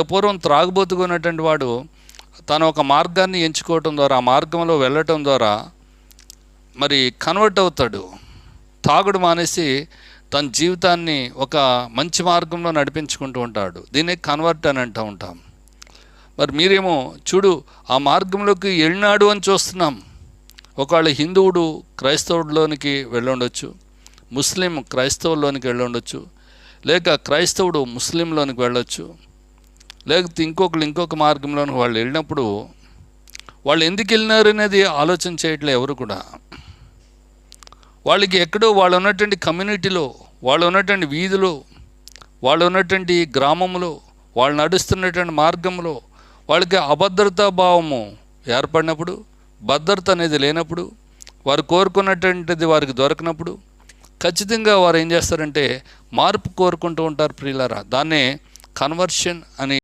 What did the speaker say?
పూర్వం త్రాగుబోతుకున్నటువంటి వాడు తను ఒక మార్గాన్ని ఎంచుకోవటం ద్వారా ఆ మార్గంలో వెళ్ళటం ద్వారా మరి కన్వర్ట్ అవుతాడు. తాగుడు మానేసి తన జీవితాన్ని ఒక మంచి మార్గంలో నడిపించుకుంటూ ఉంటాడు. దీన్ని కన్వర్ట్ అని అంటూ ఉంటాం. మరి మీరేమో చూడు ఆ మార్గంలోకి వెళ్ళినాడు అని చూస్తున్నాం. ఒకవేళ హిందువుడు క్రైస్తవుడిలోనికి వెళ్ళుండొచ్చు ముస్లిం క్రైస్తవుల్లోనికి వెళ్ళుండొచ్చు లేక క్రైస్తవుడు ముస్లింలోనికి వెళ్ళొచ్చు లేకపోతే ఇంకొకరు ఇంకొక మార్గంలోని వాళ్ళు వెళ్ళినప్పుడు వాళ్ళు ఎందుకు వెళ్ళినారు అనేది ఆలోచన చేయట్లే ఎవరు కూడా. వాళ్ళకి ఎక్కడో వాళ్ళు ఉన్నటువంటి కమ్యూనిటీలో వాళ్ళు ఉన్నటువంటి వీధిలో వాళ్ళు ఉన్నటువంటి గ్రామంలో వాళ్ళు నడుస్తున్నటువంటి మార్గంలో వాళ్ళకి అభద్రతా భావము ఏర్పడినప్పుడు భద్రత అనేది లేనప్పుడు వారు కోరుకున్నటువంటిది వారికి దొరకనప్పుడు ఖచ్చితంగా వారు ఏం చేస్తారంటే మార్పు కోరుకుంటూ ఉంటారు ప్రియులారా. దాన్నే కన్వర్షన్ అని